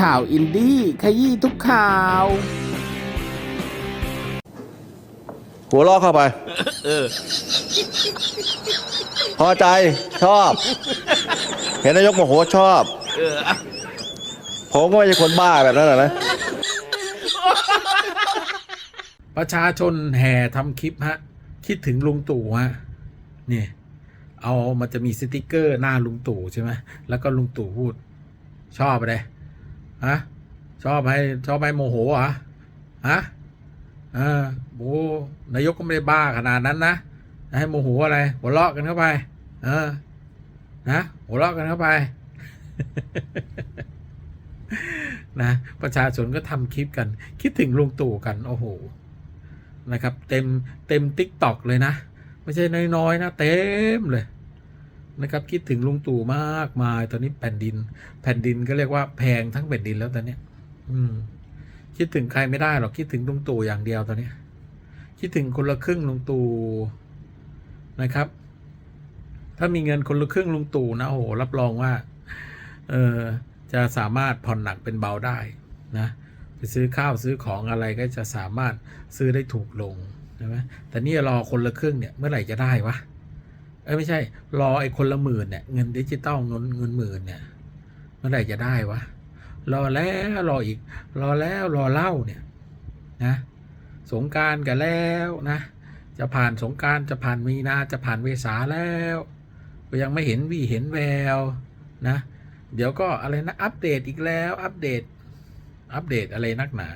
ข่าวอินดี้ขยี้ทุกข่าว หัวล้อเข้าไป พอใจชอบ เห็นนายกโมโหชอบ ผมก็ไม่ใช่คนบ้าแบบนั้นหรอกนะ ประชาชนแห่ทำคลิปฮะ คิดถึงลุงตู่ฮะนี่เอามันจะมีสติกเกอร์หน้าลุงตู่ใช่ไหมแล้วก็ลุงตู่พูด ชอบอะไร ฮะชอบไหมชอบไหมโมโหอะฮะเออโอ้นายกก็ไม่ได้บ้าขนาดนั้นนะให้โมโหอะไรหัวเราะกันเข้าไป เออ นะหัวเราะกันเข้าไป นะ ประชาชนก็ทำคลิปกัน คิดถึงลุงตู่กัน โอ้โห นะครับ เต็มเต็มติ๊กตอกเลยนะ ไม่ใช่น้อยๆนะ เต็มเลย นะครับ คิดถึงลุงตู่มากมายตอนนี้แผ่นดิน แผ่นดินก็เรียกว่าแพงทั้งแผ่นดินแล้วตอนนี้อืม คิดถึงใครไม่ได้หรอกคิดถึงลุงตู่อย่างเดียวตอนนี้ คิดถึงคนละครึ่งลุงตู่นะครับ ถ้ามีเงินคนละครึ่งลุงตู่นะโอ้โหรับรองว่า เออจะสามารถผ่อนหนักเป็นเบาได้นะไปซื้อข้าวซื้อของอะไรก็จะสามารถซื้อได้ถูกลงใช่ไหมแต่นี่รอคนละครึ่งเนี่ยเมื่อไหร่จะได้วะ เอ้ไม่ใช่ รอไอ้คนละหมื่นเนี่ยเงินดิจิตอลเงินเงินหมื่นเนี่ยเมื่อไหร่จะได้วะรอแล้วรออีก รอแล้วรอเล่าเนี่ยนะสงการกันแล้วนะ จะผ่านสงการจะผ่านมีนาจะผ่านเวสาแล้วก็ยังไม่เห็นวี่เห็นแววนะ เดี๋ยวก็อะไรนะอัปเดตอีกแล้วอัปเดตอัปเดตอะไรนักหนา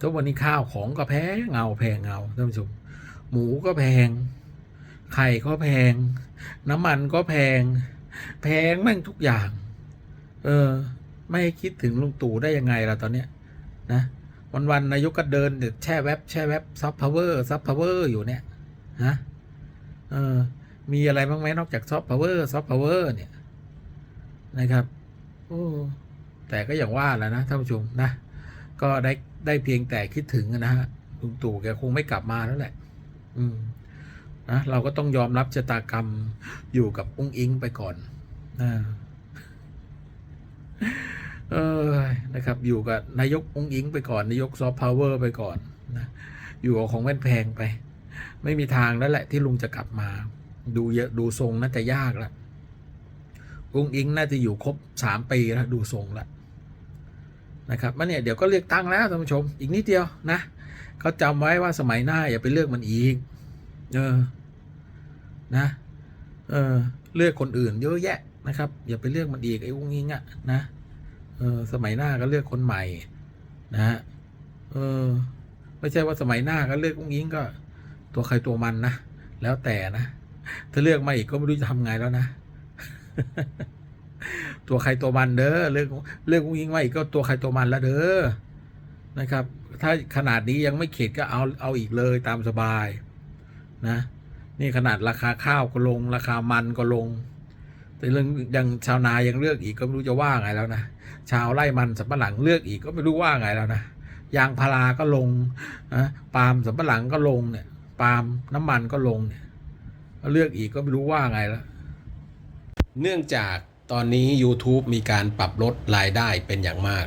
ทุกวันนี้ข้าวของก็แพงเงาแพงเงาท่านผู้ชมหมูก็แพง ไข่ก็แพง น้ำมันก็แพง แพงแม่งทุกอย่าง เออ ไม่คิดถึงลุงตู่ได้ยังไงล่ะตอนเนี้ยนะวันวันนายกก็เดินแช่แว็บแช่แว็บซับพาวเวอร์ซับพาวเวอร์อยู่เนี่ยฮะเออ มีอะไรบ้างไหมนอกจากซอฟต์พาวเวอร์ซอฟต์พาวเวอร์เนี่ยนะครับโอ้แต่ก็อย่างว่าแหล้วนะท่านผู้ชมนะ ก็ได้ได้เพียงแต่คิดถึงนะฮะลุงตู่แกคงไม่กลับมาแล้วแหละ อืม นะเราก็ต้องยอมรับชะตากรรมอยู่กับอุ้งอิงไปก่อนนะเออนะครับ อยู่กับนายกอุ้งอิงไปก่อน นายกซอฟต์พาวเวอร์ไปก่อนนะอยู่กับของแพงไป ไม่มีทางแล้วแหละที่ลุงจะกลับมา ดูเยอะดูทรงน่าจะยากละอุ้งอิงน่าจะอยู่ครบสามปีแล้วดูทรงละนะครับมันเนี่ยเดี๋ยวก็เลือกตั้งแล้วท่านผู้ชม อีกนิดเดียวนะเขาจำไว้ว่าสมัยหน้าอย่าไปเลือกมันอีก เออ นะ เออเลือกคนอื่นเยอะแยะนะครับ อย่าไปเลือกมันอีกไอ้อุ้งอิงอะนะเออสมัยหน้าก็เลือกคนใหม่ นะฮะเออ ไม่ใช่ว่าสมัยหน้าก็เลือกอุ้งอิงก็ ตัวใครตัวมันนะแล้วแต่นะถ้าเลือกมาอีกก็ไม่รู้จะทำไงแล้วนะตัวใครตัวมันเด้อเลือกเลือกอุ้งยิงมาอีกก็ตัวใครตัวมันแล้วเด้อนะครับ ถ้าขนาดนี้ยังไม่เข็ดก็เอาเอาอีกเลยตามสบาย นะ นี่ขนาดราคาข้าวก็ลง ราคามันก็ลง แต่เรื่องยังชาวนายังเลือกอีกก็ไม่รู้จะว่าไงแล้วนะชาวไร่มันสำปะหลังเลือกอีกก็ไม่รู้ว่าไงแล้วนะยางพาราก็ลงนะปาล์มสำปะหลังก็ลงเนี่ยปาล์มน้ำมันก็ลงเนี่ยเลือกอีกก็ไม่รู้ว่าไงแล้วเนื่องจากตอนนี้ YouTube มีการปรับลดรายได้เป็นอย่างมาก